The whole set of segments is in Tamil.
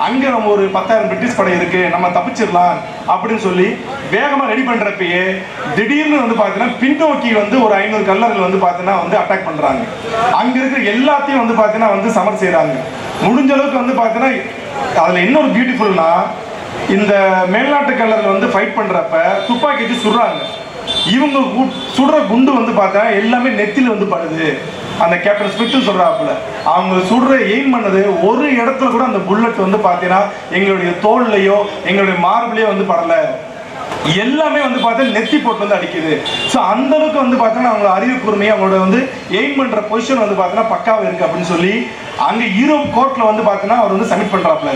அங்கே நம்ம ஒரு பத்தாயிரம் பிரிட்டிஷ் படை இருக்குது நம்ம தப்பிச்சிடலாம் அப்படின்னு சொல்லி வேகமாக ரெடி பண்ணுறப்பயே திடீர்னு வந்து பார்த்தீங்கன்னா பின்னோக்கி வந்து ஒரு ஐநூறு கல்லர்கள் வந்து பார்த்தீங்கன்னா வந்து அட்டாக் பண்ணுறாங்க அங்கே இருக்கிற எல்லாத்தையும் வந்து பார்த்தீங்கன்னா வந்து சமர் செய்கிறாங்க முடிஞ்ச அளவுக்கு வந்து பார்த்தீங்கன்னா அதில் இன்னொரு பியூட்டிஃபுல்னா இந்த மேல்நாட்டு கல்லர்கள் வந்து ஃபைட் பண்ணுறப்ப துப்பாக்கி வச்சு சுடுறாங்க. இவங்க கு- சுடுற குண்டு வந்து பார்த்தா எல்லாமே நெத்தியில் வந்து படுது. அந்த கேப்டன் ஸ்மித் சொல்றாப்புல. அவங்க சுடுற எய்ம் பண்ணது ஒரு இடத்துல கூட அந்த புல்லட் வந்து பார்த்தீங்கன்னா எங்களுடைய தோல்லையோ எங்களுடைய மார்பிளையோ வந்து படல. எல்லாமே வந்து பார்த்தா நெத்தி போட்டு வந்து அடிக்குது. ஸோ அந்த அளவுக்கு வந்து பார்த்தோன்னா அவங்களோட அறிவு கூர்மையை அவங்களோட வந்து எய்ம் பண்ணுற பொசிஷன் வந்து பார்த்தோன்னா பக்காவாக இருக்கு அப்படின்னு சொல்லி அங்கே யூரோப் கோர்ட்டில் வந்து பார்த்தோன்னா அவர் வந்து சப்மிட் பண்ணுறாப்புல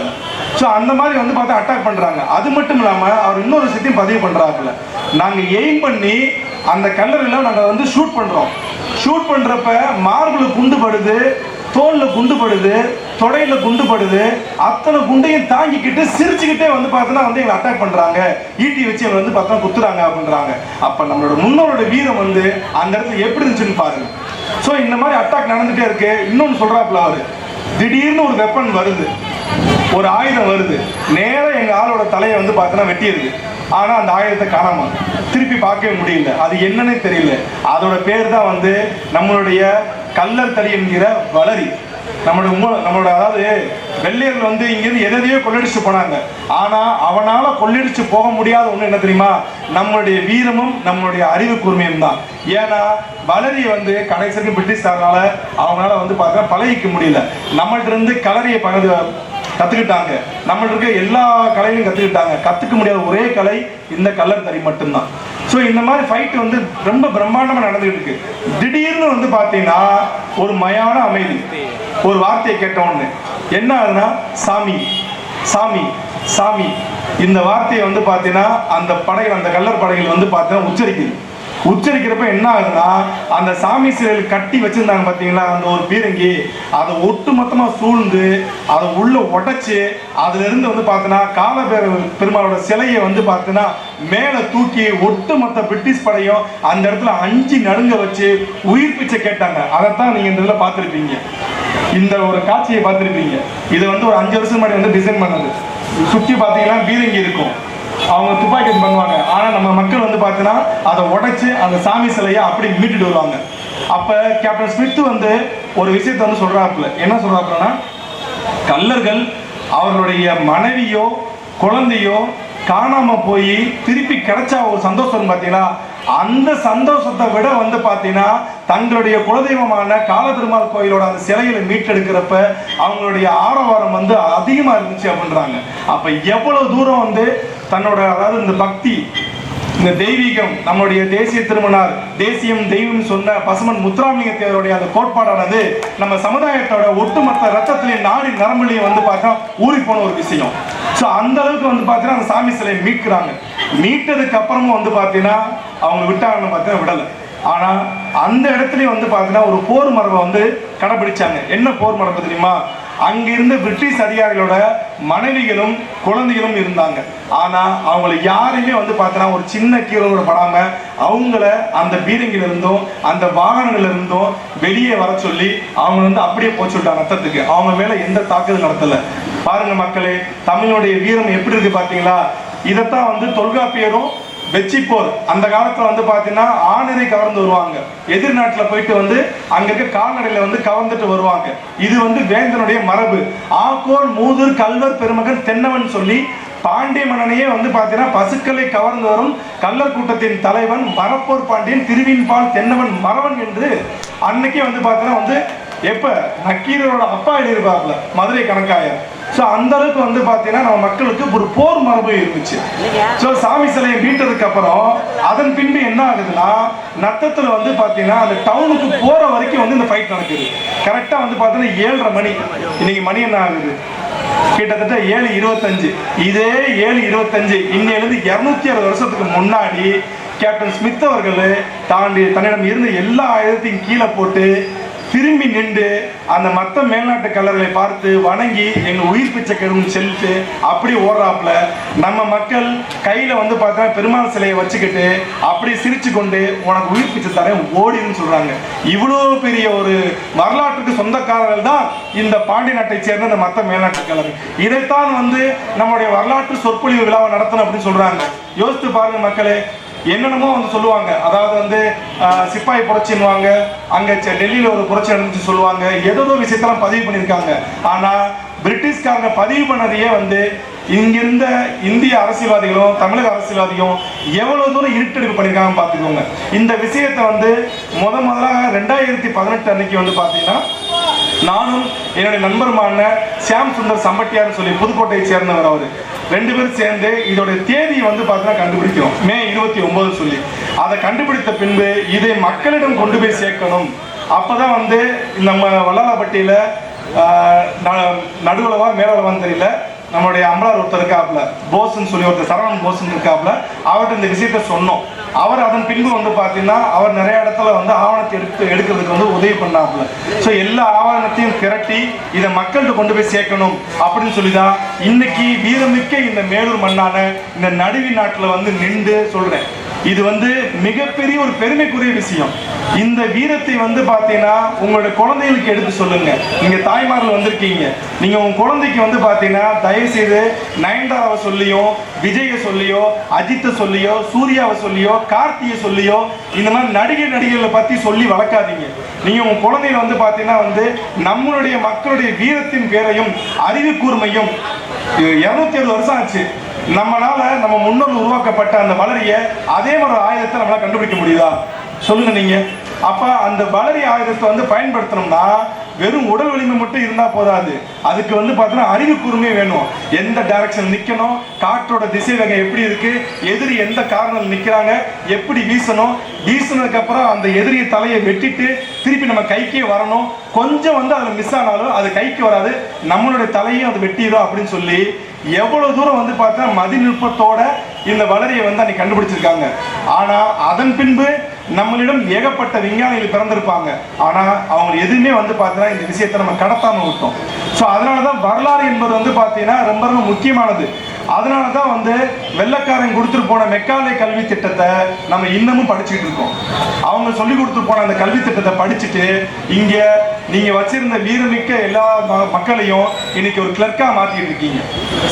ஸோ அந்த மாதிரி வந்து பார்த்தா அட்டாக் பண்ணுறாங்க அது மட்டும் இல்லாமல் அவர் இன்னொரு விஷயத்தையும் பதிவு பண்ணுறாப்புல நாங்கள் எய்ம் பண்ணி அந்த கல்லறையில நாங்கள் வந்து ஷூட் பண்ணுறோம் ஷூட் பண்ணுறப்ப மார்பில் குண்டு படுது தோலில் குண்டு படுது தொடையில் குண்டு படுது அத்தனை குண்டையும் தாங்கிக்கிட்டு சிரிச்சுக்கிட்டே வந்து பார்த்தோன்னா வந்து எங்களை அட்டாக் பண்ணுறாங்க ஈட்டி வச்சு எங்களை வந்து பார்த்தா குத்துறாங்க அப்படின்றாங்க. அப்போ நம்மளோட முன்னோரோட வீரம் வந்து அந்த இடத்துல எப்படி இருந்துச்சுன்னு பாருங்க. ஸோ இந்த மாதிரி அட்டாக் நடந்துகிட்டே இருக்கு. இன்னொன்று சொல்கிறாப்புல அவர். திடீர்னு ஒரு வெப்பன் வருது. ஒரு ஆயுதம் வருது. நேராக எங்கள் ஆளோட தலையை வந்து பார்த்தோன்னா வெட்டியிருக்கு ஆனால் அந்த ஆயுதத்தை காணாம திருப்பி பார்க்கவே முடியல. அது என்னன்னே தெரியல. அதோட பேர் தான் வந்து நம்மளுடைய கல்லர் தடி என்கிற வளரி. நம்மளோட உம்ம- நம்மளோட அதாவது வெள்ளையர்கள் வந்து இங்கிருந்து எதையோ கொள்ளடிச்சு போனாங்க. ஆனால் அவனால் கொள்ளடிச்சு போக முடியாத ஒன்று என்ன தெரியுமா? நம்மளுடைய வீரமும் நம்மளுடைய அறிவு கூர்மையும் தான். ஏன்னா வளரி வந்து கடைசிக்கு பிரிட்டிஷ்காரனால அவங்களால வந்து பார்த்தா பழகிக்க முடியல. நம்மள்ட்ட இருந்து கலரியை பகிர்ந்து கற்றுக்கிட்டாங்க நம்மள்ட்ட இருக்க எல்லா கலையும் கற்றுக்கிட்டாங்க கற்றுக்க முடியாத ஒரே கலை இந்த கல்லர் தறி மட்டும்தான். ஸோ இந்த மாதிரி ஃபைட் வந்து ரொம்ப பிரம்மாண்டமாக நடந்துகிட்டு இருக்கு. திடீர்னு வந்து பார்த்தீங்கன்னா ஒரு மயான அமைதி. ஒரு வார்த்தையை கேட்டோன்னு என்ன ஆகுதுன்னா சாமி சாமி சாமி. இந்த வார்த்தையை வந்து பார்த்தீங்கன்னா அந்த படைகள் அந்த கல்லர் படைகள் வந்து பார்த்தீங்கன்னா உச்சரிக்குது. உச்சரிக்கிறப்ப என்ன ஆகுதுன்னா அந்த சாமி சிலையில் கட்டி வச்சிருந்தாங்க பார்த்தீங்களா அந்த ஒரு பீரங்கி அதை ஒட்டு மொத்தமாக சூழ்ந்து அதை உள்ள உடைச்சு அதுல இருந்து வந்து பார்த்தோன்னா காலபேர பெருமாளோட சிலையை வந்து பார்த்தோன்னா மேலே தூக்கி ஒட்டு மொத்த பிரிட்டிஷ் படையும் அந்த இடத்துல அஞ்சு நடுங்க வச்சு உயிர் பிச்சை கேட்டாங்க. அதைத்தான் நீங்கள் இந்த இதில் பார்த்துருப்பீங்க. இந்த ஒரு காட்சியை பார்த்துருப்பீங்க. இது வந்து ஒரு அஞ்சு வருஷம் முன்னாடி வந்து டிசைன் பண்ணது. சுற்றி பார்த்தீங்கன்னா பீரங்கி இருக்கும். அவங்க துப்பாக்கி பண்ணுவாங்க. ஆனால் நம்ம மக்கள் வந்து பார்த்தீங்கன்னா அதை உடைச்சு அந்த சாமி சிலையை அப்படி மீட்டுட்டு வருவாங்க. அப்போ கேப்டன் ஸ்மித் வந்து ஒரு விஷயத்தை வந்து சொல்கிறாப்புல என்ன சொல்கிறாப்புலன்னா கல்லர்கள் அவர்களுடைய மனைவியோ குழந்தையோ காணாமல் போய் திருப்பி கிடைச்சா ஒரு சந்தோஷம் பார்த்தீங்கன்னா அந்த சந்தோஷத்தை விட வந்து பார்த்தீங்கன்னா தங்களுடைய குலதெய்வமான காலபெருமாள் கோயிலோட அந்த சிலைகளை மீட்டெடுக்கிறப்ப அவங்களுடைய ஆரவாரம் வந்து அதிகமாக இருந்துச்சு அப்படின்றாங்க. அப்போ எவ்வளவு தூரம் வந்து தன்னோட அதாவது இந்த பக்தி இந்த தெய்வீகம் நம்முடைய தேசிய திருமணார் தேசியம் தெய்வம் சொன்ன பசுமன் முத்துராமலிங்க தேவருடைய அந்த கோட்பாடானது நம்ம சமுதாயத்தோட ஒட்டுமொத்த ரத்தத்திலே நாடி நரம்புலையும் வந்து பார்த்தா ஊறி போன ஒரு விஷயம். ஸோ அந்த அளவுக்கு வந்து பார்த்தீங்கன்னா அந்த சாமி சிலையை மீட்கிறாங்க. மீட்டதுக்கு அப்புறமும் வந்து பார்த்தீங்கன்னா அவங்க விட்டாங்கன்னு பார்த்தீங்கன்னா விடலை. ஆனால் அந்த இடத்துலையும் வந்து பார்த்தீங்கன்னா ஒரு போர் மரபை வந்து கடைபிடிச்சாங்க. என்ன போர் மரபு தெரியுமா? அங்கிருந்த பிரிட்டிஷ் அதிகாரிகளோட மனைவிகளும் குழந்தைகளும் இருந்தாங்க. ஆனா அவங்கள யாரையுமே வந்து பார்த்தோன்னா ஒரு சின்ன கீரை கூட படாம அவங்கள அந்த பீரங்கில இருந்தும் அந்த வாகனங்கள்ல இருந்தும் வெளியே வர சொல்லி அவங்க வந்து அப்படியே போச்சு ரத்தத்துக்கு. அவங்க மேல எந்த தாக்குதல் நடத்தல. பாருங்க மக்களே தமிழுடைய வீரம் எப்படி இருக்கு பாத்தீங்களா இதைத்தான் வந்து தொல்காப்பியரும் வெச்சி போர் அந்த காலத்துல வந்து பாத்தீங்கன்னா ஆணினை கவர்ந்து வருவாங்க. எதிர் நாட்டில் போயிட்டு வந்து அங்க இருக்க கால்நடையில வந்து கவர்ந்துட்டு வருவாங்க. இது வந்து வேந்தனுடைய மரபு. ஆக்கோல் மூதூர் கல்வர் பெருமகன் தென்னவன் சொல்லி பாண்டிய மன்னனையே வந்து பாத்தீங்கன்னா பசுக்களை கவர்ந்து வரும் கள்ளர் கூட்டத்தின் தலைவன் மரப்போர் பாண்டியன் திருவின்பால் தென்னவன் மறவன் என்று அன்னைக்கே வந்து பாத்தீங்கன்னா வந்து எப்ப? நக்கீரரோட அப்பா எழுதியிருப்பாப்ல மதுரை கணக்காயர். ஸோ அந்த அளவுக்கு வந்து பார்த்தீங்கன்னா நம்ம மக்களுக்கு ஒரு போர் மரபு இருந்துச்சு. ஸோ சாமி சிலையை மீட்டதுக்கு அப்புறம் அதன் பின்பு என்ன ஆகுதுன்னா நத்தத்தில் வந்து பார்த்தீங்கன்னா அந்த டவுனுக்கு போற வரைக்கும் வந்து இந்த ஃபைட் நடக்குது. கரெக்டாக வந்து பார்த்தீங்கன்னா ஏழரை மணி. இன்னைக்கு மணி என்ன ஆகுது? கிட்டத்தட்ட ஏழு இருபத்தஞ்சு. இதே ஏழு இருபத்தஞ்சு. இன்னையிலிருந்து இரநூத்தி அறுபது வருஷத்துக்கு முன்னாடி கேப்டன் ஸ்மித் அவர்கள் தாண்டி தன்னிடம் இருந்த எல்லா ஆயுதத்தையும் கீழே போட்டு திரும்பி நின்று அந்த மற்ற மேல்நாட்டு கலர்களை பார்த்து வணங்கி எங்கள் உயிர் பிச்சை கரும்பு செலுத்து அப்படி ஓடுறாப்புல நம்ம மக்கள் கையில் வந்து பார்த்தா பெருமாள் சிலையை வச்சுக்கிட்டு அப்படி சிரிச்சு கொண்டு உனக்கு உயிர் பிச்சை தரேன் ஓடின்னு சொல்கிறாங்க இவ்வளோ பெரிய ஒரு வரலாற்றுக்கு சொந்தக்காரர்கள் தான் இந்த பாண்டி நாட்டை சேர்ந்த இந்த மற்ற மேல்நாட்டு கலர் இதைத்தான் வந்து நம்முடைய வரலாற்று சொற்பொழிவு விழாவை நடத்தணும் அப்படின்னு சொல்கிறாங்க யோசித்து பாருங்க மக்களே என்னென்னமோ வந்து சொல்லுவாங்க. அதாவது வந்து சிப்பாய் புரட்சின்னுவாங்க அங்கே டெல்லியில் ஒரு புரட்சி நடந்துச்சு சொல்லுவாங்க. ஏதோ விஷயத்தெல்லாம் பதிவு பண்ணியிருக்காங்க. ஆனால் பிரிட்டிஷ்காரங்க பதிவு பண்ணதையே வந்து இங்கிருந்த இந்திய அரசியல்வாதிகளும் தமிழக அரசியல்வாதிகளும் எவ்வளவு தூரம் இருட்டெடுப்பு பண்ணியிருக்காங்கன்னு பார்த்துக்கோங்க. இந்த விஷயத்தை வந்து முத முதலாக ரெண்டாயிரத்தி பதினெட்டு அன்னைக்கு வந்து பார்த்தீங்கன்னா நானும் என்னுடைய நண்பருமான சியாம் சுந்தர் சம்பட்டியார்னு சொல்லி புதுக்கோட்டையை சேர்ந்தவர் அவர். ரெண்டு பேரும் சேர்ந்து இதோடைய தேதியை வந்து பார்த்தீங்கன்னா கண்டுபிடிக்கிறோம். மே இருபத்தி ஒன்பது சொல்லி. அதை கண்டுபிடித்த பின்பு இதை மக்களிடம் கொண்டு போய் சேர்க்கணும். அப்போதான் வந்து நம்ம வல்லாலப்பட்டியில நடுவுலவா மேலவா தெரியல. நம்மளுடைய அம்பலார் ஒருத்தர் இருக்காப்புல போஸ்ன்னு சொல்லி ஒருத்தர் சரவணன் போஸ்ன்னு இருக்காப்புல அவர்கிட்ட இந்த விஷயத்த சொன்னோம். அவர் அதன் பின்பு வந்து பார்த்தீங்கன்னா அவர் நிறைய இடத்துல வந்து ஆவணத்தை எடுத்து எடுக்கிறதுக்கு வந்து உதவி பண்ணாப்புல. ஸோ எல்லா ஆவணத்தையும் திரட்டி இதை மக்கள்கிட்ட கொண்டு போய் சேர்க்கணும் அப்படின்னு சொல்லி தான் இன்னைக்கு வீரமிக்க இந்த மேலூர் மண்ணான இந்த நடுவி நாட்டில் வந்து நின்று சொல்கிறேன் இது வந்து மிகப்பெரிய ஒரு பெருமைக்குரிய விஷயம். இந்த வீரத்தை வந்து பார்த்தீங்கன்னா உங்களுடைய குழந்தைகளுக்கு எடுத்து சொல்லுங்க. நீங்க தாய்மார்கள் வந்திருக்கீங்க. நீங்க உங்க குழந்தைக்கு வந்து பார்த்தீங்கன்னா தயவு செய்து நயன்தாராவை சொல்லியோ விஜயை சொல்லியோ அஜித்தை சொல்லியோ சூர்யாவை சொல்லியோ கார்த்தியை சொல்லியோ இந்த மாதிரி நடிகை நடிகர்களை பத்தி சொல்லி வளர்க்காதீங்க. நீங்க உங்க குழந்தைகள் வந்து பார்த்தீங்கன்னா வந்து நம்மளுடைய மக்களுடைய வீரத்தின் பேரையும் அறிவு கூர்மையும் இருநூத்தி ஏழு வருஷம் ஆச்சு. நம்மளால நம்ம முன்னோர் உருவாக்கப்பட்ட அந்த வளரிய அதே மாதிரி ஒரு ஆயுதத்தை நம்மளால கண்டுபிடிக்க முடியுதா? சொல்லுங்க நீங்க. அப்போ அந்த வளரி ஆயுதத்தை வந்து பயன்படுத்தணும்னா வெறும் உடல் வலிமை மட்டும் இருந்தால் போதாது. அதுக்கு வந்து பார்த்தீங்கன்னா அறிவு கூர்மை வேணும். எந்த டைரக்ஷன் நிற்கணும் காற்றோட திசை வேகம் எப்படி இருக்குது எதிரி எந்த காரணம் நிற்கிறாங்க எப்படி வீசணும்? வீசினதுக்கப்புறம் அந்த எதிரியை தலையை வெட்டிட்டு திருப்பி நம்ம கைக்கே வரணும். கொஞ்சம் வந்து அதில் மிஸ் ஆனாலும் அது கைக்கு வராது. நம்மளுடைய தலையும் அது வெட்டிடும் அப்படின்னு சொல்லி எவ்வளவு தூரம் வந்து பார்த்தா மதிநுட்பத்தோட இந்த வளரியை வந்து அன்னைக்கு கண்டுபிடிச்சிருக்காங்க. ஆனா அதன் பின்பு நம்மளிடம் ஏகப்பட்ட விஞ்ஞானிகள் பிறந்திருப்பாங்க. ஆனா அவங்க எதுவுமே வந்து பார்த்தீங்கன்னா இந்த விஷயத்தை நம்ம கடத்தாம விட்டோம். ஸோ அதனால தான் வரலாறு என்பது வந்து பார்த்தீங்கன்னா ரொம்ப ரொம்ப முக்கியமானது. அதனால தான் வந்து வெள்ளக்காரன் கொடுத்துட்டு போன மெக்காலே கல்வி திட்டத்தை நம்ம இன்னமும் படிச்சுட்டு இருக்கோம். அவங்க சொல்லி கொடுத்துட்டு போன அந்த கல்வி திட்டத்தை படிச்சுட்டு இங்கே நீங்கள் வச்சிருந்த வீரமிக்க எல்லா ம- மக்களையும் இன்னைக்கு ஒரு கிளர்க்காக மாற்றிட்டு இருக்கீங்க.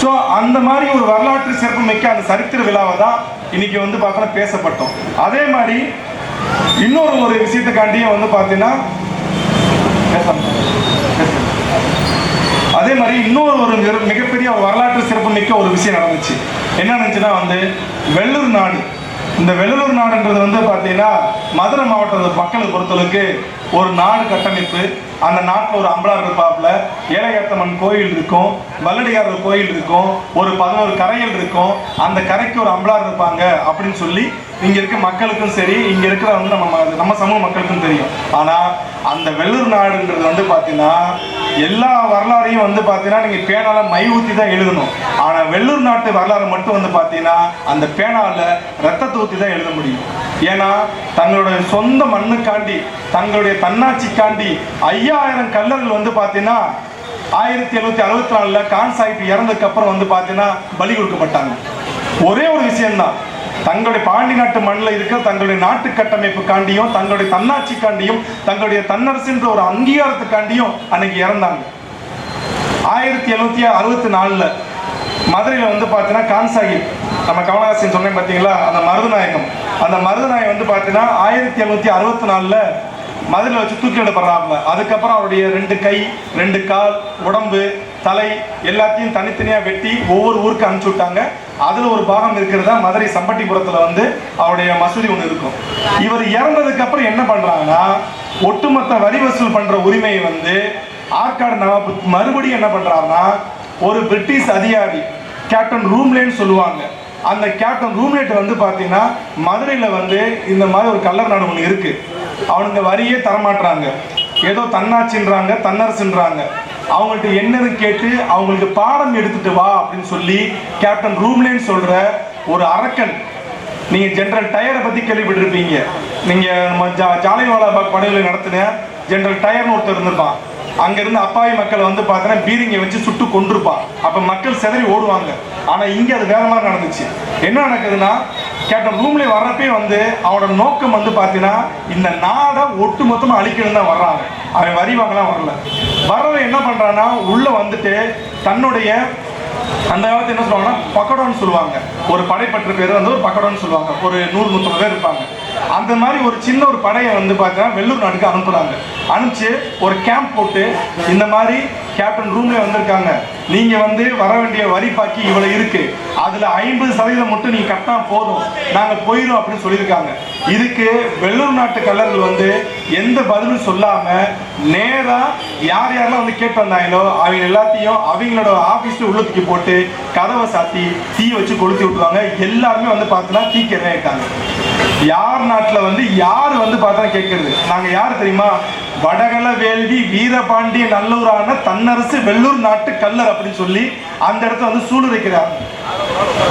ஸோ அந்த மாதிரி ஒரு வரலாற்று சிறப்பு மிக்க அந்த சரித்திர விழாவை தான் இன்னைக்கு வந்து பார்த்தோன்னா பேசப்பட்டோம். அதே மாதிரி இன்னொரு ஒரு விஷயத்துக்காண்டியும் வந்து பார்த்தீங்கன்னா அதே மாதிரி இன்னொரு ஒரு மிகப்பெரிய ஒரு வரலாற்று சிறப்பு மிக்க ஒரு விஷயம் நடந்துச்சு. என்ன நடந்துச்சுன்னா வந்து வெள்ளூர் நாடு. இந்த வெள்ளூர் நாடுன்றது வந்து பார்த்தீங்கன்னா மதுரை மாவட்டத்து மக்களை பொறுத்தளவுக்கு ஒரு நாடு கட்டமைப்பு. அந்த நாட்டில் ஒரு அம்பலார் இருப்பாப்புல. ஏழையாத்தம்மன் கோயில் இருக்கும் வல்லடியார் கோயில் இருக்கும் ஒரு பதினோரு கரைகள் இருக்கும். அந்த கரைக்கு ஒரு அம்பலார் இருப்பாங்க அப்படின்னு சொல்லி இங்க இருக்க மக்களுக்கும் சரி இங்க இருக்கிற வந்து நம்ம ம- நம்ம சமூக மக்களுக்கும் தெரியும். ஆனா அந்த வெள்ளூர் நாடுன்றது வந்து பாத்தீங்கன்னா எல்லா வரலாறையும் வந்து பாத்தீங்கன்னா நீங்க பேனால மை ஊத்தி தான் எழுதணும். ஆனா வெள்ளூர் நாட்டு வரலாறு மட்டும் வந்து பாத்தீங்கன்னா அந்த பேனால ரத்தத்தை ஊத்தி தான் எழுத முடியும். ஏன்னா தங்களுடைய சொந்த மண்ணுக்காண்டி தங்களுடைய தன்னாட்சிக்காண்டி ஐயாயிரம் கல்லர்கள் வந்து பாத்தீங்கன்னா ஆயிரத்தி எழுநூத்தி அறுபத்தி நாலுல கான் சாஹிப் இறந்ததுக்கு அப்புறம் வந்து பாத்தீங்கன்னா பலி கொடுக்கப்பட்டாங்க. ஒரே ஒரு விஷயம்தான். தங்களுடைய பாண்டி நாட்டு மண்ணில் இருக்கிற தங்களுடைய நாட்டு கட்டமைப்புக்காண்டியும் தங்களுடைய தன்னாட்சிக்காண்டியும் தங்களுடைய தன்னரசுன்ற ஒரு அங்கீகாரத்துக்காண்டியும் அன்னைக்கு இறந்தாங்க. ஆயிரத்தி எழுநூத்தி அறுபத்தி நாலுல மதுரையில் வந்து பார்த்தீங்கன்னா கான்சாகிப் நம்ம கமலஹாசன் சொன்னேன் பார்த்தீங்களா அந்த மருதநாயகம். அந்த மருதநாயகம் வந்து பார்த்தீங்கன்னா ஆயிரத்தி எழுநூத்தி அறுபத்தி நாலுல மதுரையில் வச்சு தூக்கிலிடப்படுறாப்புல அதுக்கப்புறம் அவருடைய ரெண்டு கை ரெண்டு கால் உடம்பு தலை எல்லாத்தையும் தனித்தனியாக வெட்டி ஒவ்வொரு ஊருக்கு அனுப்பிச்சு விட்டாங்க. அதில் ஒரு பாகம் இருக்கிறதா மதுரை சம்பட்டிபுரத்தில் வந்து அவருடைய மசூதி ஒன்று இருக்கும். இவர் இறந்ததுக்கு அப்புறம் என்ன பண்ணுறாங்கன்னா ஒட்டுமொத்த வரி வசூல் பண்ணுற உரிமையை வந்து ஆற்காடு நவாப் மறுபடியும் என்ன பண்ணுறாருன்னா ஒரு பிரிட்டிஷ் அதிகாரி கேப்டன் ரூம்லேன்னு சொல்லுவாங்க. அந்த கேப்டன் ரூம்லேட் வந்து பார்த்தீங்கன்னா மதுரையில் வந்து இந்த மாதிரி ஒரு கல்லர் நாடு ஒன்று இருக்குது அவனுங்க வரியே தரமாட்டுறாங்க ஏதோ தன்னாட்சின்றாங்க தன்னரசுன்றாங்க. அவங்கள்ட்ட என்னன்னு கேட்டு அவங்களுக்கு பாடம் எடுத்துட்டு வா அப்படின்னு சொல்லி கேப்டன் ரூம்லேன்னு சொல்ற ஒரு அரக்கன். நீங்க ஜென்ரல் டயரை பத்தி கேள்விப்பட்டிருப்பீங்க. நீங்க நம்ம ஜா ஜாலியன்வாலா பாக் படைகளை நடத்தின ஜென்ரல் டயர்னு ஒருத்தர் இருந்திருப்பான். அங்கிருந்து அப்பாவி மக்களை வந்து பார்த்தீங்கன்னா பீரிங்கை வச்சு சுட்டு கொண்டிருப்பான் அப்போ மக்கள் செதறி ஓடுவாங்க. ஆனால் இங்கே அது வேற மாதிரி நடந்துச்சு. என்ன நடக்குதுன்னா கேப்டன் ரூம்ல வர்றப்பே வந்து அவனோட நோக்கம் வந்து பார்த்தீங்கன்னா இந்த நாடை ஒட்டு மொத்தமாக அழிக்கணும் தான் வர்றாங்க. அவன் வரிவாங்கலாம் வரல. வர்றவன் என்ன பண்ணுறான்னா உள்ளே வந்துட்டு தன்னுடைய அந்த காலத்து என்ன சொல்லுவாங்கன்னா பக்கடோன்னு சொல்லுவாங்க. ஒரு படைப்பற்ற பேர் வந்து ஒரு பக்கடோன்னு சொல்லுவாங்க. ஒரு நூறு நூற்றம்பது பேர் இருப்பாங்க. அந்த மாதிரி ஒரு சின்ன ஒரு படையை வந்து பார்த்தீங்கன்னா வெள்ளூர் நாட்டுக்கு அனுப்புறாங்க. அனுப்பிச்சு ஒரு கேம்ப் போட்டு இந்த மாதிரி கேப்டன் ரூம்ல வந்திருக்காங்க. நீங்க வந்து வர வேண்டிய வரி பாக்கி இவ்வளவு இருக்கு. அதுல ஐம்பது சதவீதம் மட்டும் நீங்க கட்டினா போதும். நாங்க போயிடும் அப்படின்னு சொல்லியிருக்காங்க. இதுக்கு வெள்ளூர் நாட்டு கல்லர்கள் வந்து எந்த பதிலும் சொல்லாம நேரா யார் யாரெல்லாம் வந்து கேட்டு வந்தாங்களோ அவங்க எல்லாத்தையும் அவங்களோட ஆஃபீஸில் உள்ளத்துக்கு போட்டு கதவை சாத்தி தீ வச்சு கொளுத்தி விட்டுருவாங்க. எல்லாருமே வந்து பார்த்தீங்கன்னா கிரையிட்டாங்க யார் நாட்டில் வந்து யார் வந்து பார்த்தா கேட்கறது? நாங்கள் யார் தெரியுமா? வடகல வேள்வி வீரபாண்டிய நல்லூரான தன்னரசு வெள்ளூர் நாட்டு கல்லர் அப்படின்னு சொல்லி அந்த இடத்த வந்து சூளுரைக்கிறார்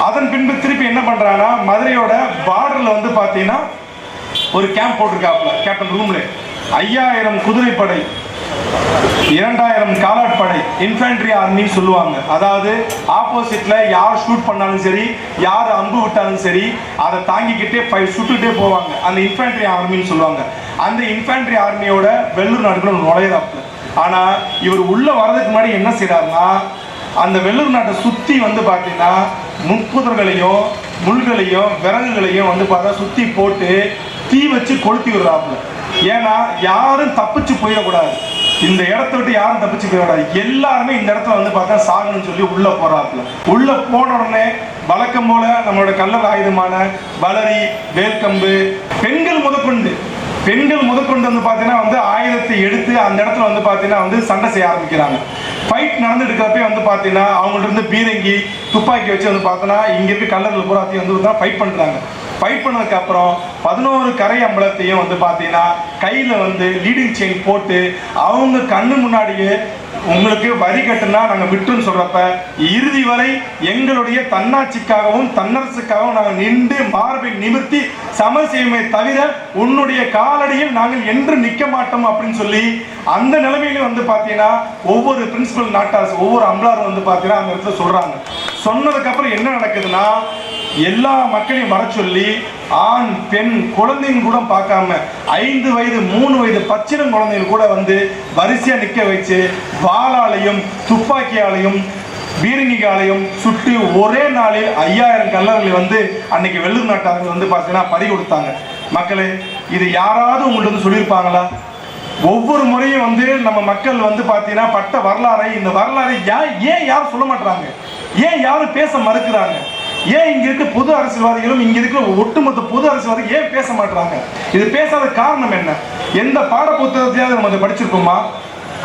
அதன் பின்பு திருப்பி என்ன பண்ணுறாங்கன்னா மதுரையோட பார்டரில் வந்து பார்த்தீங்கன்னா ஒரு கேம்ப் போட்டிருக்காப்புல கேப்டன் ரூம்ல ஐயாயிரம் குதிரைப்படை. இரண்டாயிரம் காலாட்படை இன்ஃபென்ட்ரி ஆர்மின்னு சொல்லுவாங்க. அதாவது ஆப்போசிட்ல யார் ஷூட் பண்ணாலும் சரி யார் அம்பு விட்டாலும் சரி அதை தாங்கிக்கிட்டே ஃபைவ் சுட்டுக்கிட்டே போவாங்க. அந்த இன்ஃபென்ட்ரி ஆர்மின்னு சொல்லுவாங்க. அந்த இன்ஃபென்ட்ரி ஆர்மியோட வெள்ளூர் நாட்டுக்குள்ள நுழையிறாப்புல. ஆனா இவர் உள்ள வர்றதுக்கு முன்னாடி என்ன செய்யறாருன்னா அந்த வெள்ளூர் நாட்டை சுத்தி வந்து பாத்தீங்கன்னா முட்புதர்களையும் முள்களையும் விறகுகளையும் வந்து பார்த்தா சுத்தி போட்டு தீ வச்சு கொளுத்தி விடுறாப்புல. ஏன்னா யாரும் தப்பிச்சு போயிடக்கூடாது. இந்த இடத்த விட்டு யாரும் தப்பிச்சுக்க போயிடக்கூடாது எல்லாருமே இந்த இடத்துல வந்து பார்த்தா சாகணும்னு சொல்லி உள்ள போறாப்புல. உள்ள போன உடனே வழக்கம் போல நம்மளோட கல்லர் ஆயுதமான வளரி வேல்கம்பு பெண்கள் முதற்கொண்டு பெண்கள் முதற்கொண்டு வந்து பார்த்தீங்கன்னா வந்து ஆயுதத்தை எடுத்து அந்த இடத்துல வந்து பார்த்தீங்கன்னா வந்து சண்டை செய்ய ஆரம்பிக்கிறாங்க. ஃபைட் நடந்துட்டு இருக்கிறப்பே வந்து பார்த்தீங்கன்னா அவங்கள்ட்ட இருந்து பீரங்கி துப்பாக்கி வச்சு வந்து பார்த்தோன்னா இங்கே இருக்க கல்லர்கள் பூராத்தையும் வந்து ஃபைட் பண்ணுறாங்க ஃபைட் பண்ணதுக்கு அப்புறம் பதினோரு கரை அம்பலத்தையும் வந்து பார்த்தீங்கன்னா கையில் வந்து லீடிங் செயின் போட்டு அவங்க கண்ணு முன்னாடியே உங்களுக்கு வரி கட்டுனா நாங்கள் விட்டுன்னு சொல்கிறப்ப இறுதி வரை எங்களுடைய தன்னாட்சிக்காகவும் தன்னரசுக்காகவும் நாங்கள் நின்று மார்பை நிமிர்த்தி சம செய்யுமே தவிர உன்னுடைய காலடியில் நாங்கள் என்று நிற்க மாட்டோம் அப்படின்னு சொல்லி அந்த நிலைமையிலும் வந்து பார்த்தீங்கன்னா ஒவ்வொரு பிரின்சிபல் நாட்டாஸ் ஒவ்வொரு அம்பலாரும் வந்து பார்த்தீங்கன்னா அந்த இடத்துல சொல்கிறாங்க சொன்னதுக்கப்புறம் என்ன நடக்குதுன்னா எல்லா மக்களையும் வர சொல்லி ஆண் பெண் குழந்தைங்க கூட பார்க்காம ஐந்து வயது மூணு வயது பச்சினம் குழந்தைங்க கூட வந்து வரிசையா நிக்க வச்சு வாளாலையும் துப்பாக்கியாலையும் பீரங்கிகாலையும் சுட்டு ஒரே நாளில் ஐயாயிரம் கல்லர்களை வந்து அன்னைக்கு வெள்ளூர் நாட்டார்கள் வந்து பார்த்தீங்கன்னா பறி கொடுத்தாங்க. மக்களே இது யாராவது உங்கள்கிட்ட வந்து சொல்லியிருப்பாங்களா? ஒவ்வொரு முறையும் வந்து நம்ம மக்கள் வந்து பார்த்தீங்கன்னா பட்ட வரலாறை இந்த வரலாறை யா- ஏன் யாரும் சொல்ல மாட்டாங்க ஏன் யாரும் பேச மறுக்கிறாங்க? ஏன் இங்க இருக்க பொது அரசியல்வாதிகளும் இங்க இருக்கிற ஒட்டுமொத்த பொது அரசியல்வாதிகள் ஏன் பேச மாட்டாங்க இது பேசாத காரணம் என்ன? எந்த பாட புத்தகத்தையாவது நம்ம அதை படிச்சிருக்கோமா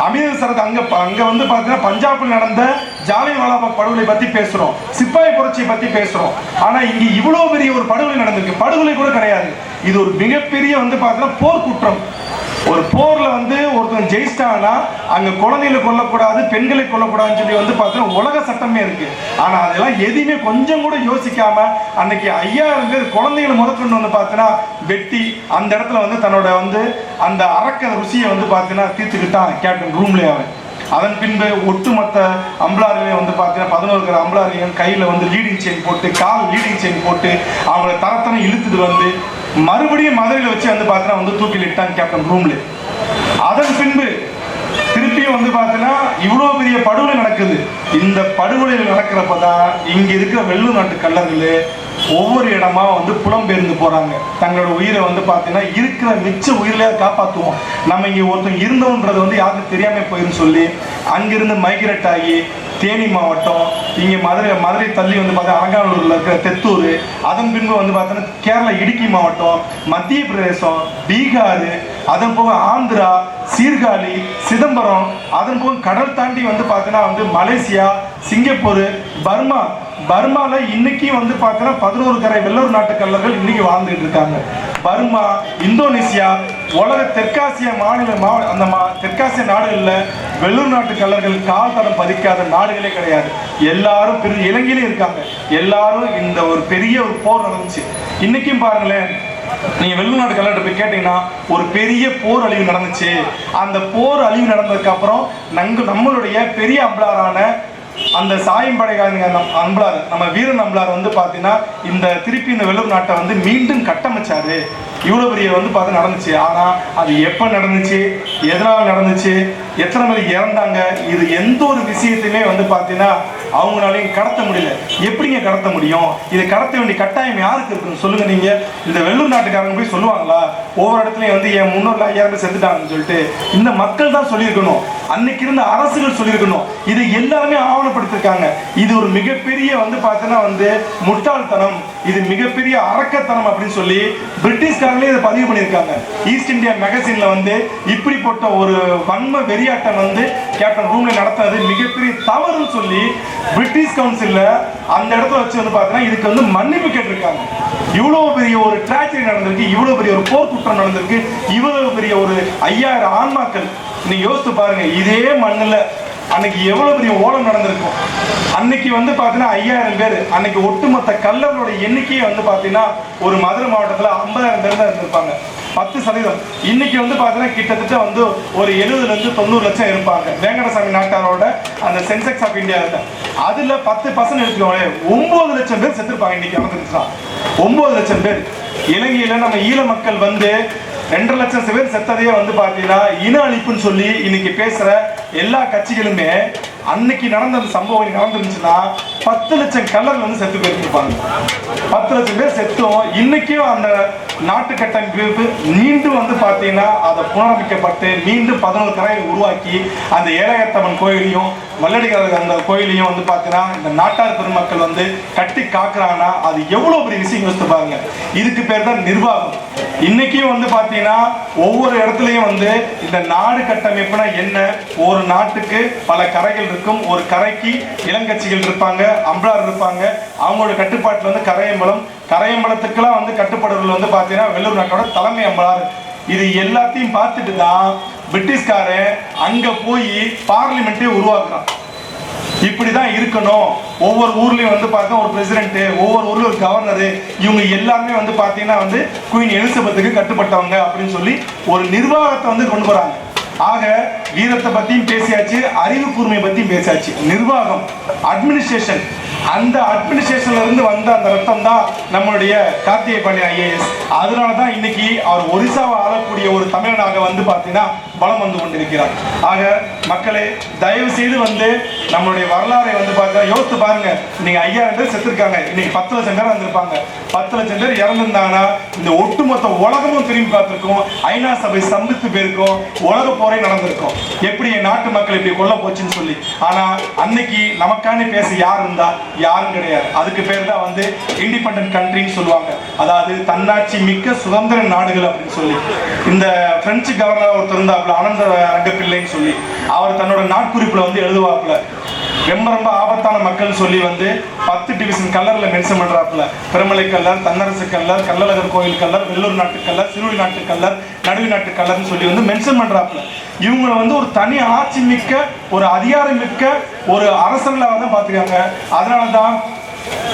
அமிர்தசரத் அங்க அங்க வந்து பாத்தீங்கன்னா பஞ்சாபில் நடந்த ஜாலியன் வாலாபாக் படுகொலை பத்தி பேசுறோம். சிப்பாய் புரட்சியை பத்தி பேசுறோம். ஆனா இங்க இவ்வளவு பெரிய ஒரு படுகொலை நடந்திருக்கு. படுகொலை கூட கிடையாது. இது ஒரு மிகப்பெரிய வந்து பாத்தீங்கன்னா போர்க்குற்றம். ஒரு போர்ல வந்து ஒருத்தன் ஜெயிச்சிட்டாங்கன்னா அங்க குழந்தைகளை கொல்லக்கூடாது பெண்களை கொல்லக்கூடாதுன்னு சொல்லி வந்து பார்த்தீங்கன்னா உலக சட்டமே இருக்கு. ஆனா அதெல்லாம் எதையுமே கொஞ்சம் கூட யோசிக்காம அன்னைக்கு ஐயா இருந்து குழந்தைகளை முதற்கொண்டு வந்து பார்த்தீங்கன்னா வெட்டி அந்த இடத்துல வந்து தன்னோட வந்து அந்த அரக்க ருசியை வந்து பார்த்தீங்கன்னா தீர்த்துக்கிட்டான் கேப்டன் ரூம்லேயே அவன். அதன் பின்பு ஒட்டுமொத்த அம்பலாரிலையும் வந்து பார்த்தீங்கன்னா பதினோரு கிற அம்பலாரிலையும் கையில் வந்து லீடிங் செயின் போட்டு கால் லீடிங் செயின் போட்டு அவங்கள தரத்தனை இழுத்துட்டு வந்து மறுபடியும் மதுரையில் வச்சு வந்து பார்த்தீங்கன்னா வந்து தூக்கிலிட்டான் கேப்டன் ரூம்ல. அதன் பின்பு திருப்பியும் வந்து பார்த்தீங்கன்னா இவ்வளோ பெரிய படுகொலை நடக்குது. இந்த படுகொலையில் நடக்கிறப்ப தான் இங்கே இருக்கிற வெள்ளு நாட்டு கல்லர்கள் ஒவ்வொரு இடமா வந்து புலம்பெயர்ந்து போறாங்க. தங்களோட உயிரை வந்து பார்த்தீங்கன்னா இருக்கிற மிச்ச உயிரிலே காப்பாற்றுவோம் நம்ம இங்கே ஒருத்தன் இருந்தோன்றது வந்து யாருக்கும் தெரியாமல் போயிருந்து சொல்லி அங்கிருந்து மைக்ரேட் ஆகி தேனி மாவட்டம் இங்கே மதுரை மதுரை தள்ளி வந்து பார்த்தா அலங்காநல்லூரில் இருக்கிற தெத்தூர் அதன் பின்பு வந்து பார்த்தோன்னா கேரளா இடுக்கி மாவட்டம் மத்திய பிரதேசம் பீகார் அதன் போக ஆந்திரா சீர்காழி சிதம்பரம் அதன் போக கடல் தாண்டி வந்து பார்த்தோன்னா வந்து மலேசியா சிங்கப்பூர் பர்மா பர்மால இன்னைக்கு வந்து பார்த்தீங்கன்னா பதினோரு கரை வெள்ளூர் நாட்டு கல்லர்கள் இன்னைக்கு வாழ்ந்துட்டு இருக்காங்க. பர்மா இந்தோனேசியா உலக தெற்காசிய மாநில அந்த மா தெற்காசிய நாடுகளில் வெள்ளூர் நாட்டு கல்லர்கள் கால் தடம் பதிக்காத நாடுகளே கிடையாது. எல்லாரும் பெரிய இலங்கையிலே இருக்காங்க. எல்லாரும் இந்த ஒரு பெரிய ஒரு போர் நடந்துச்சு. இன்னைக்கும் பாருங்களேன் நீங்க வெளிநாட்டு கலெக்டர் போய் கேட்டீங்கன்னா ஒரு பெரிய போர் அழிவு நடந்துச்சு. அந்த போர் அழிவு நடந்ததுக்கு அப்புறம் நங்கு நம்மளுடைய பெரிய அம்பளாரான அந்த சாயம்படைகாரங்க நம் அம்பலார் நம்ம வீரன் அம்பலார் வந்து பார்த்தீங்கன்னா இந்த திருப்பி இந்த வெள்ளூர் நாட்டை வந்து மீண்டும் கட்டமைச்சாரு. இவ்வளோ பெரிய வந்து பார்த்து நடந்துச்சு. ஆனால் அது எப்போ நடந்துச்சு? எதனால் நடந்துச்சு? எத்தனை பேர் இறந்தாங்க? இது எந்த ஒரு விஷயத்தையுமே வந்து பார்த்தீங்கன்னா அவங்களாலையும் கடத்த முடியல. எப்படிங்க கடத்த முடியும்? இதை கடத்த வேண்டிய கட்டாயம் யாருக்கு இருக்குன்னு சொல்லுங்க நீங்க. இந்த வெள்ளூர் நாட்டுக்காரங்க போய் சொல்லுவாங்களா? ஒவ்வொரு இடத்துலையும் வந்து என் முன்னோர்ல ஐயாயிரம் பேர் செத்துட்டாங்கன்னு சொல்லிட்டு. இந்த மக்கள் தான் சொல்லியிருக்கணும். அன்னைக்கு இருந்த அரசுகள் சொல்லியிருக்கணும். இது எல்லாருமே ஆவணப்படுத்திருக்காங்க இது ஒரு மிகப்பெரிய வந்து பார்த்தீங்கன்னா வந்து முட்டாள்தனம். இது மிகப்பெரிய அரக்கத்தனம் அப்படின்னு சொல்லி பிரிட்டிஷ்காரங்களே இதை பதிவு பண்ணியிருக்காங்க. ஈஸ்ட் இந்தியா மேகசின்ல வந்து இப்படிப்பட்ட ஒரு வன்ம வெறியாட்டம் வந்து கேப்டன் ரூம்ல நடத்தாது மிகப்பெரிய தவறுன்னு சொல்லி பிரிட்டிஷ் கவுன்சில்ல அந்த இடத்துல வச்சு வந்து பார்த்தீங்கன்னா இதுக்கு வந்து மன்னிப்பு கேட்டிருக்காங்க. இவ்வளோ பெரிய ஒரு டிராஜடி நடந்திருக்கு இவ்வளோ பெரிய ஒரு போர் குற்றம் நடந்திருக்கு இவ்வளோ பெரிய ஒரு ஐயாயிரம் ஆன்மாக்கள். நீ யோசித்து பாருங்க இதே மண்ணில் அன்னைக்கு எவ்வளவு பெரிய ஓலம் நடந்திருக்கும்? அன்னைக்கு வந்து பார்த்தீங்கன்னா ஐயாயிரம் பேர். அன்னைக்கு ஒட்டுமொத்த கல்லர்களோட எண்ணிக்கையே வந்து பார்த்தீங்கன்னா ஒரு மதுரை மாவட்டத்தில் ஐம்பதாயிரம் பேர் தான் இருந்திருப்பாங்க. பத்து சதவீதம். இன்னைக்கு வந்து பார்த்தீங்கன்னா கிட்டத்தட்ட வந்து ஒரு எழுபதுலேருந்து தொண்ணூறு லட்சம் இருப்பாங்க. வேங்கடசாமி நாட்டாரோட அந்த சென்செக்ஸ் ஆஃப் இந்தியா அதில் பத்து பர்சன்ட் எடுத்துக்கோங்களே ஒம்பது லட்சம் பேர் செத்துருப்பாங்க இன்னைக்கு இறந்துருச்சான் ஒம்பது லட்சம் பேர். இலங்கையில் நம்ம ஈழ மக்கள் வந்து ரெண்டரை லட்சம் பேர் செத்ததையே வந்து பார்த்தீங்கன்னா இன அழிப்புன்னு சொல்லி இன்னைக்கு பேசுகிற எல்லா கட்சிகளுமே அன்னைக்கு நடந்த அந்த சம்பவம் நடந்துருந்துச்சுன்னா பத்து லட்சம் கல்லர்கள் வந்து செத்து போயிருப்பாங்க பத்து லட்சம் பேர் செத்தும். இன்னைக்கும் அந்த நாட்டு கட்டமைப்பு மீண்டும் வந்து பார்த்தீங்கன்னா அதை புனரமைக்கப்பட்டு மீண்டும் பதினோரு கரையை உருவாக்கி அந்த ஏழையத்தம்மன் கோயிலையும் வல்லடிகாரர் அந்த கோயிலையும் வந்து பார்த்தீங்கன்னா இந்த நாட்டார் பெருமக்கள் வந்து கட்டி காக்குறாங்கன்னா அது எவ்வளோ பெரிய விஷயம் யோசித்து பாருங்க. இதுக்கு பேர் தான் நிர்வாகம். இன்னைக்கும் வந்து பார்த்தீங்கன்னா ஒவ்வொரு இடத்துலையும் வந்து இந்த நாடு கட்டமைப்புனா என்ன? ஒரு நாட்டுக்கு பல கரைகள் இருக்கும். ஒரு கரைக்கு இளங்கட்சிகள் இருப்பாங்க அம்பலார் இருப்பாங்க. அவங்களோட கட்டுப்பாட்டில் வந்து கரையம்பலம். கரையம்பலத்துக்கெல்லாம் வந்து கட்டுப்படுறதுல வந்து பார்த்தீங்கன்னா வெள்ளூர் நாட்டோட தலைமை அம்பலார். இது எல்லாத்தையும் பார்த்துட்டு தான் பிரிட்டிஷ்காரன் அங்க போய் பார்லிமெண்ட்டே உருவாக்குறான். இப்படிதான் இருக்கணும். ஒவ்வொரு ஊர்லயும் வந்து பார்த்தா ஒரு பிரசிடென்ட் ஒவ்வொரு ஊர்ல ஒரு கவர்னரு இவங்க எல்லாருமே வந்து பாத்தீங்கன்னா வந்து குயின் எலிசபெத்துக்கு கட்டுப்பட்டவங்க அப்படின்னு சொல்லி ஒரு நிர்வாகத்தை வந்து கொண்டு வராங்க ஆக வீரத்தை பத்தியும் பேசியாச்சு அறிவு கூர்மையை பத்தியும் பேசியாச்சு. நிர்வாகம் அட்மினிஸ்ட்ரேஷன் அந்த அட்மினிஸ்ட்ரேஷன்ல இருந்து வந்த அந்த ரத்தம் தான் நம்மளுடைய கார்த்திகை பாண்டியன் ஐஏஎஸ் அதனால தான் இன்னைக்கு அவர் ஒரிசாவை ஆளக்கூடிய ஒரு தமிழனாக வந்து பார்த்தீங்கன்னா பலம் வந்து கொண்டிருக்கிறார். ஆக மக்களே தயவு செய்து வந்து நம்மளுடைய வரலாறை வந்து பார்த்தீங்கன்னா யோசித்து பாருங்க. நீங்க ஐயாயிரம் பேர் செத்துருக்காங்க. இன்னைக்கு பத்து லட்சம் பேர் வந்திருப்பாங்க. பத்து லட்சம் பேர் இறந்துருந்தாங்கன்னா இந்த ஒட்டுமொத்த உலகமும் திரும்பி பார்த்துருக்கும். ஐநா சபை சம்பித்து போயிருக்கும். உலக போரே நடந்திருக்கும். எப்படி என் நாட்டு மக்கள் இப்படி கொல்ல போச்சுன்னு சொல்லி. ஆனா அன்னைக்கு நமக்கான பேச யார் இருந்தா? யாரும் கிடையாது. அதுக்கு பேர் தான் வந்து இண்டிபெண்டன்ட் கண்ட்ரின்னு சொல்லுவாங்க. அதாவது தன்னாட்சி மிக்க சுதந்திர நாடுகள் அப்படின்னு சொல்லி. இந்த பிரெஞ்சு கவர்னர் ஒருத்தர் இருந்தாப்புல ஆனந்த ரங்கப்பிள்ளைன்னு சொல்லி. அவர் தன்னோட நாட்குறிப்பில் வந்து எழுதுவாப்புல. ரொம்ப ரொம்ப ஆபத்தான மக்கள் சொல்லி வந்து பத்து டிவிஷன் கல்லரில் மென்ஷன் பண்ணுறாப்புல பெருமலை கல்லர் தன்னரசு கல்லர் கள்ளழகர் கோயில் கல்லர் வெள்ளூர் நாட்டு கல்லர் சிறுவி நாட்டு கல்லர் நடுவி நாட்டு கல்லர்னு சொல்லி வந்து மென்ஷன் பண்ணுறாப்புல இவங்களை வந்து ஒரு தனி ஆட்சி மிக்க ஒரு அதிகாரம் மிக்க ஒரு அரசர்களாக தான் பார்த்துக்காங்க அதனால தான்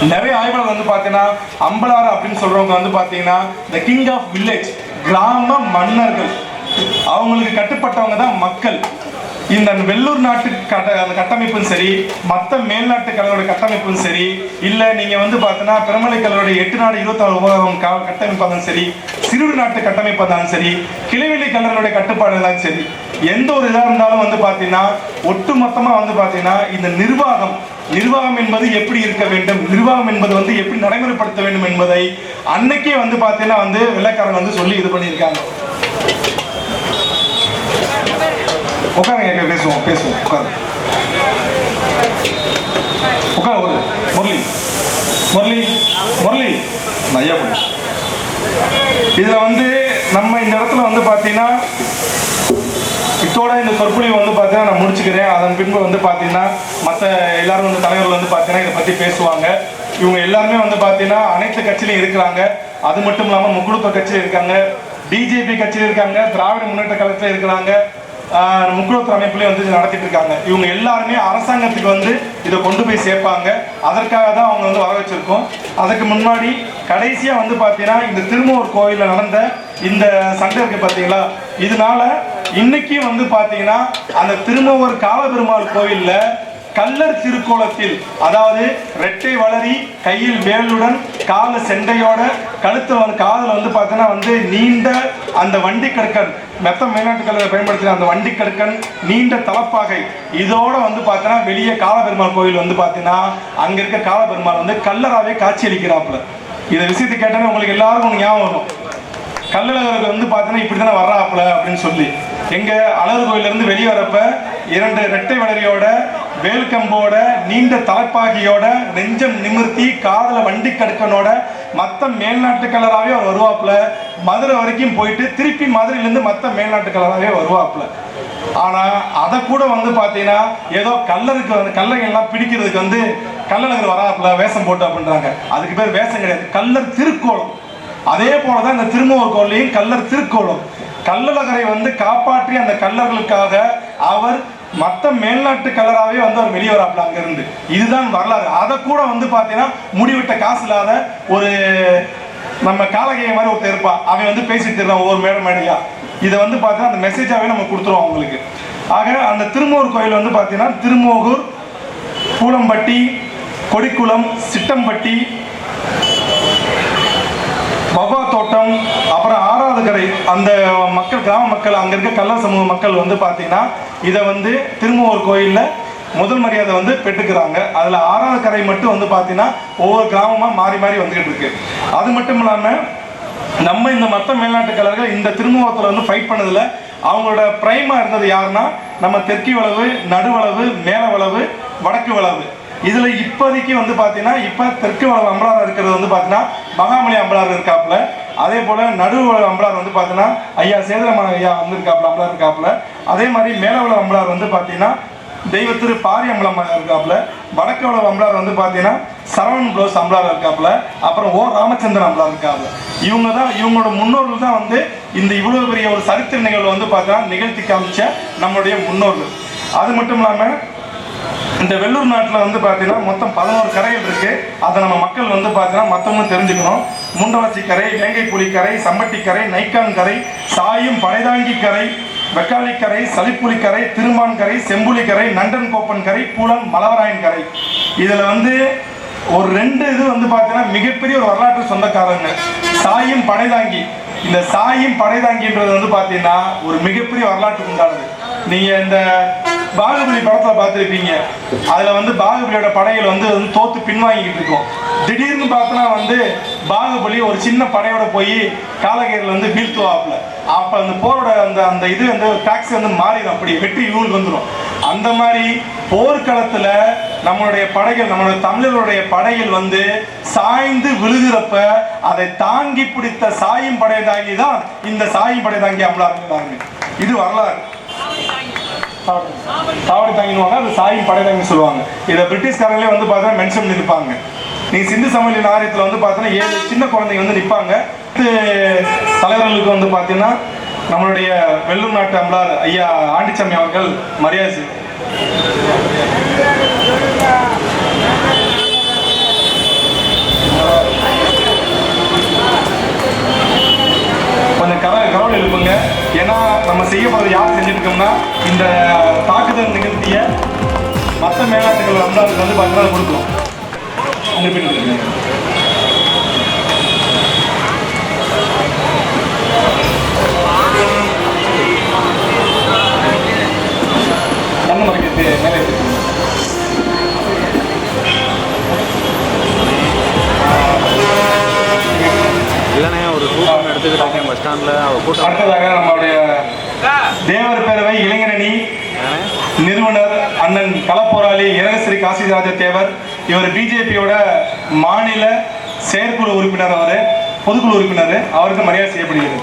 நிறைய ஆய்வாளர் வந்து பார்த்தீங்கன்னா அம்பலாறு அப்படின்னு சொல்றவங்க வந்து பார்த்தீங்கன்னா த கிங் ஆஃப் வில்லேஜ் கிராம மன்னர்கள். அவங்களுக்கு கட்டுப்பட்டவங்க தான் மக்கள். இந்த வெள்ளூர் நாட்டு கட்ட அந்த கட்டமைப்பும் சரி மற்ற மேல்நாட்டு கலையோட கட்டமைப்பும் சரி இல்லை நீங்கள் வந்து பார்த்தீங்கன்னா பெருமலை கலையோட எட்டு நாடு இருபத்தாறு உபகரணம் க- கட்டமைப்பு சரி சிறுவர் நாட்டு கட்டமைப்பாக இருந்தாலும் சரி கிளைவெளி கலர்களுடைய கட்டுப்பாடு இருந்தாலும் சரி எந்த ஒரு இதாக இருந்தாலும் வந்து பார்த்தீங்கன்னா ஒட்டு மொத்தமாக வந்து பார்த்தீங்கன்னா இந்த நிர்வாகம் நிர்வாகம் என்பது எப்படி இருக்க வேண்டும் நிர்வாகம் என்பது வந்து எப்படி நடைமுறைப்படுத்த வேண்டும் என்பதை அன்னைக்கே வந்து பார்த்தீங்கன்னா வந்து வெள்ளக்காரங்க வந்து சொல்லி இது பண்ணியிருக்காங்க. உட்காருங்க பேசுவோம் பேசுவோம் உட்காரு உட்காரு ஒரு முரளி முரளி முரளி ஐயா போடு. வந்து நம்ம இந்த இடத்துல வந்து பார்த்தீங்கன்னா இத்தோட இந்த சொற்பொழிவு வந்து பார்த்தீங்கன்னா நான் முடிச்சுக்கிறேன். அதன் பின்பு வந்து பார்த்தீங்கன்னா மற்ற எல்லாரும் வந்து தலைவர்கள் வந்து பார்த்தீங்கன்னா இதை பற்றி பேசுவாங்க. இவங்க எல்லாருமே வந்து பார்த்தீங்கன்னா அனைத்து கட்சியிலையும் இருக்கிறாங்க. அது மட்டும் இல்லாமல் முக்குழுப்ப கட்சியில் இருக்காங்க. பிஜேபி கட்சியில் இருக்காங்க. திராவிட முன்னேற்ற கழகத்தில் இருக்கிறாங்க. ஆஹ் முக்குழுத்தர் அமைப்புலேயும் வந்து இது நடத்திட்டு இருக்காங்க. இவங்க எல்லாருமே அரசாங்கத்துக்கு வந்து இதை கொண்டு போய் சேர்ப்பாங்க. அதற்காக தான் அவங்க வந்து வர வச்சிருக்கோம். அதுக்கு முன்னாடி கடைசியாக வந்து பார்த்தீங்கன்னா இந்த திருமூர் கோயிலில் நடந்த இந்த சண்டை இருக்கு பார்த்தீங்களா இதனால இன்னைக்கு வந்து பார்த்தீங்கன்னா அந்த திருமூர் காலபெருமாள் கோயிலில் கல்லர் திருக்கோலத்தில் அதாவது ரெட்டை வளரி கையில் வேலுடன் கால செண்டையோட கழுத்தில் வந்து வந்து பார்த்தீங்கன்னா வந்து நீண்ட அந்த வண்டி கற்கன் மெத்த மேல்நாட்டு பயன்படுத்தின அந்த வண்டி கற்கன் நீண்ட தலப்பாகை. இதோட வந்து பார்த்தீங்கன்னா வெளியே காலபெருமாள் கோயில் வந்து பார்த்தீங்கன்னா அங்கே இருக்க காலபெருமாள் வந்து கல்லராகவே காட்சியளிக்கிறாப்புல. இதை விஷயத்தை கேட்டோன்னே உங்களுக்கு எல்லாருக்கும் ஞாபகம் வரும். கல்லழகருக்கு வந்து பார்த்தீங்கன்னா இப்படி தானே வர்றாப்புல அப்படின்னு சொல்லி. எங்கள் அழகு கோயில்ல இருந்து வெளியே வரப்ப இரண்டு ரெட்டை வளரியோட வேல்கம்போட நீண்ட தலைப்பாகியோட நெஞ்சம் நிமிர்த்தி காதல வண்டி கடுக்கனோட மத்த மேல்நாட்டு கலராகவே அவர் வருவாப்புல. மதுரை வரைக்கும் போயிட்டு திருப்பி மதுரையிலேருந்து மத்த மேல்நாட்டு கலராகவே வருவாப்புல. ஆனா அதை கூட வந்து பாத்தீங்கன்னா ஏதோ கல்லருக்கு வந்து கல்லறைகள்லாம் பிடிக்கிறதுக்கு வந்து கல்லழகர் வராப்புல வேஷம் போட்டு அப்படின்றாங்க. அதுக்கு பேர் வேஷம் கிடையாது. கல்லர் திருக்கோலம் அதே போலதான் இந்த திருமூர் கோயிலையும் கல்லர் திருக்கோலம் கல்லழகரை வந்து காப்பாற்றி அந்த கல்லர்களுக்காக அவர் மற்ற மேல்நாட்டு கலராகவே வந்து அவர் வெளியே வராப்புல அங்கேருந்து இதுதான் வரலாறு. அதை கூட வந்து பார்த்தீங்கன்னா முடிவிட்ட காசு இல்லாத ஒரு நம்ம காலகைய மாதிரி ஒருத்தர் இருப்பான் அவன் வந்து பேசிட்டு இருந்தான் ஒவ்வொரு மேடம் மேடையா. இதை வந்து பார்த்தீங்கன்னா அந்த மெசேஜாவே நம்ம கொடுத்துருவோம் அவங்களுக்கு. ஆக அந்த திருமூர் கோயில் வந்து பார்த்தீங்கன்னா திருமோகூர் பூலம்பட்டி கொடிக்குளம் சிட்டம்பட்டி பபா தோட்டம் அப்புறம் ஆறாவது கடை. அந்த மக்கள் கிராம மக்கள் அங்கே இருக்க கள்ள சமூக மக்கள் வந்து பார்த்தீங்கன்னா இதை வந்து திருமூர் கோயிலில் முதல் மரியாதை வந்து பெற்றுக்கிறாங்க. அதில் ஆறாவது கரை மட்டும் வந்து பார்த்தீங்கன்னா ஒவ்வொரு கிராமமாக மாறி மாறி வந்துகிட்டு இருக்கு. அது மட்டும் இல்லாமல் நம்ம இந்த மற்ற மேல்நாட்டுக்காரர்கள் இந்த திருமுகத்துல வந்து ஃபைட் பண்ணதில் அவங்களோட பிரைமாக இருந்தது யாருன்னா நம்ம தெற்கு வளவு நடுவளவு மேல வளவு வடக்கு வளவு இதில் இப்போதைக்கு வந்து பார்த்தீங்கன்னா இப்போ தெற்கு வளவு அம்பலார் இருக்கிறது வந்து பார்த்தீங்கன்னா மகாமலி அம்பலார் இருக்காப்புல. அதே போல நடுவு அம்பலார் வந்து பார்த்தீங்கன்னா ஐயா சேதரமான ஐயா வந்து இருக்காப்புல அம்பலார் இருக்காப்புல. அதே மாதிரி மேல வளவு அம்பலார் வந்து பார்த்தீங்கன்னா தெய்வ திரு பாரியம்பலம் இருக்காப்புல. வடக்கவள வளவு அம்பலார் வந்து பார்த்தீங்கன்னா சரவணன் ப்ளோஸ் அம்பலார் இருக்காப்புல. அப்புறம் ஓ ராமச்சந்திரன் அம்பலார் இருக்காப்புல. இவங்க தான் இவங்களோட முன்னோர்கள் தான் வந்து இந்த இவ்வளோ பெரிய ஒரு சரித்திர நிகழ்வு வந்து பார்த்தீங்கன்னா நிகழ்த்தி காமிச்ச நம்மளுடைய முன்னோர்கள். அது மட்டும் இல்லாமல் இந்த வெள்ளூர் நாட்டில் வந்து பார்த்தீங்கன்னா மொத்தம் பதினோரு கரைகள் இருக்கு. அதை நம்ம மக்கள் வந்து பார்த்தீங்கன்னா மற்றவங்களும் தெரிஞ்சுக்கணும். முண்டவாச்சி கரை வேங்கை புலி கரை சம்பட்டி கரை நைக்கான் கரை சாயும் பழைதாங்கி கரை வெக்காளிக்கரை கரை சளிப்புலி கரை கரை செம்புலி கரை நண்டன் கோப்பன் கரை பூலம் மலவராயன் கரை. இதில் வந்து ஒரு ரெண்டு இது வந்து பார்த்தீங்கன்னா மிகப்பெரிய ஒரு வரலாற்று சொந்தக்காரங்க. சாயும் படைதாங்கி இந்த சாயும் படைதாங்கின்றது வந்து பார்த்தீங்கன்னா ஒரு மிகப்பெரிய வரலாற்றுக்கு உண்டானது. நீங்கள் இந்த பாகுபலி படத்துல பார்த்துருப்பீங்க. அதுல வந்து பாகுபலியோட படைகள் வந்து வந்து தோத்து பின்வாங்கிட்டு இருக்கும். திடீர்னு பார்த்தோன்னா வந்து பாகுபலி ஒரு சின்ன படையோட போய் காலகேரில் வந்து வீழ்த்துவாப்புல. அப்ப அந்த போரோட அந்த அந்த இது வந்து டாக்ஸி வந்து மாறிடும் அப்படி வெற்றி இவங்களுக்கு வந்துடும் அந்த மாதிரி போர்க்களத்துல நம்மளுடைய படைகள் நம்மளுடைய தமிழர்களுடைய படைகள் வந்து சாய்ந்து விழுகிறப்ப அதை தாங்கி பிடித்த சாயும் படை தாங்கி தான் இந்த சாயும் படை தாங்கி அமலாங்க இது வரலாறு. தாவடி தாங்கிடுவாங்க அது சாயின் படை தாங்கி சொல்லுவாங்க. இதை பிரிட்டிஷ்காரங்களே வந்து பார்த்தா மென்ஷன் பண்ணியிருப்பாங்க. நீ சிந்து சமவெளி நாரியத்தில் வந்து பார்த்தீங்கன்னா ஏழு சின்ன குழந்தைங்க வந்து நிற்பாங்க தலைவர்களுக்கு வந்து பார்த்தீங்கன்னா நம்மளுடைய வெள்ளூர் நாட்டு அம்பலார் ஐயா ஆண்டிச்சாமி அவர்கள் மரியாதை செய்வார். கொஞ்சம் கர கரவல் எழுப்புங்க. ஏன்னா நம்ம செய்ய போகிறது யார் செஞ்சுருக்கோம்னா இந்த தாக்குதல் நிகழ்த்திய மற்ற மேலாட்டுகள் வந்தாலுக்கு வந்து பார்த்தீங்கன்னா கொடுக்கும் அனுப்பிட்டு பின்னாடி கண்ணு மறைக்கிறது மேலே இருக்கு கூட்டம் அடுத்ததாக நம்மளுடைய தேவர் பேரவை இளைஞரணி? நிறுவனர் அண்ணன் களப்போராளி இறகஸ்ரீ காசிராஜ தேவர் இவர் பிஜேபியோட மாநில செயற்குழு உறுப்பினர் அவர் பொதுக்குழு உறுப்பினர் அவருக்கு மரியாதை செய்யப்படுகிறது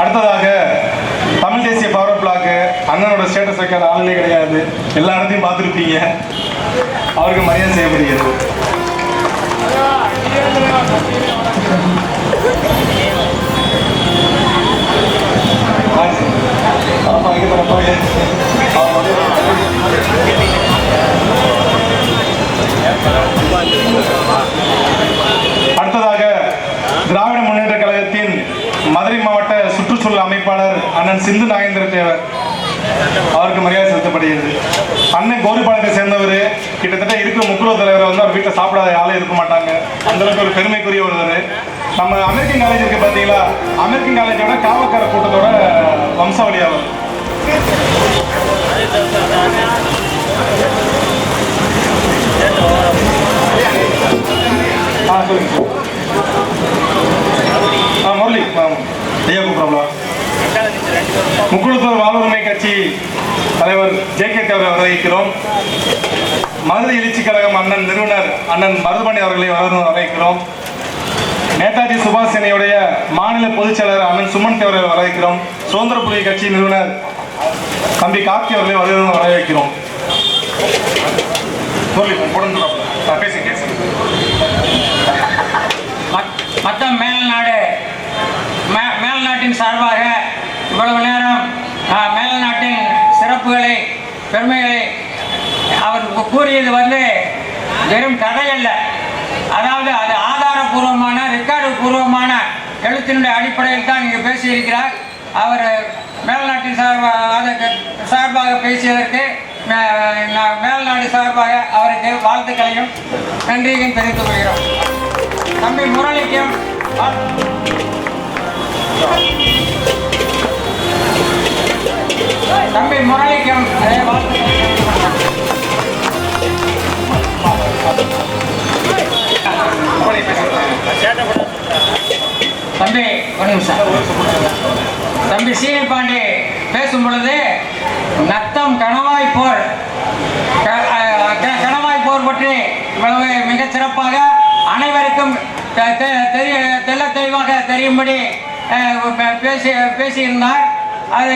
அடுத்ததாக தமிழ் தேசிய பவர் பிளாக் அண்ணனோட ஸ்டேட்டஸ் வைக்காத ஆளுநே கிடையாது. எல்லா இடத்தையும் பார்த்துருப்பீங்க. அவருக்கு மரியாதை செய்யப்படுகிறது ஆமா, இங்க பாரு, பாரு. அடுத்ததாக திராவிட முன்னேற்ற கழகத்தின் மதுரை மாவட்ட சுற்றுச்சூழல் அமைப்பாளர் அண்ணன் சிந்து நாகேந்திர தேவர் அவருக்கு மரியாதை செலுத்தப்படுகிறது. அண்ணன் கோரிப்பாளையத்தை சேர்ந்தவர். கிட்டத்தட்ட இருக்கிற முக்குழு தலைவரை வந்து அவர் வீட்டில் சாப்பிடாத ஆளே இருக்க மாட்டாங்க. அந்த அளவுக்கு ஒரு பெருமைக்குரிய ஒருவர். நம்ம அமெரிக்கன் காலேஜ் இருக்கு பார்த்தீங்களா அமெரிக்கன் காலேஜோட காவக்கார கூட்டத்தோட வம்சாவளி அவர் ஆ சொல்லுங்க. ஆ முரளி ஐயா கூப்பிடலாம் முக்குளத்தூர் வாழ்வுரிமை கட்சி தலைவர் ஜே கே தேவரை வரவேற்கிறோம். மதுரை எழுச்சி கழகம் அண்ணன் நிறுவனர் அண்ணன் மருதுமணி அவர்களை வர வரவேற்கிறோம். நேதாஜி சுபாஷ் சேனையுடைய மாநில பொதுச்செயலர் அண்ணன் சுமன் தேவரை வரவேற்கிறோம். சுதந்திர புலி கட்சி நிறுவனர் தம்பி கார்த்தி அவர்களை வரவேற்க வரவேற்கிறோம். மொத்தம் மத்- மற்ற மேல்நாடு மே- மேல்நாட்டின் சார்பாக இவ்வளவு நேரம் மேல்நாட்டின் சிறப்புகளை பெருமைகளை அவர் கூறியது வந்து வெறும் கதை அல்ல அதாவது அது ரெக்கார்டு பூர்வமான எழுத்தினுடைய அடிப்படையில் தான் இங்கே பேசியிருக்கிறார். அவர் மேல்நாட்டின் சார்பாக அதற்கு சார்பாக பேசியதற்கு மேல்நாடு சார்பாக அவருக்கு வாழ்த்துக்களையும் நன்றியையும் தெரிவித்துக் கொள்கிறோம். தம்பி முரளிக்கும் தம்பி முரளிக்கும் அதே வாழ்த்துக்கள். தம்பி ஒரு நிமிஷம். தம்பி சீனி பாண்டி பேசும் பொழுது நத்தம் கணவாய் போர். க- க- கணவாய் போர் பற்றி இவ்வளவு மிகச் சிறப்பாக அனைவருக்கும் தெரிய தெள்ள தெளிவாக தெரியும்படி அஹ், பேசி பேசியிருந்தார். அது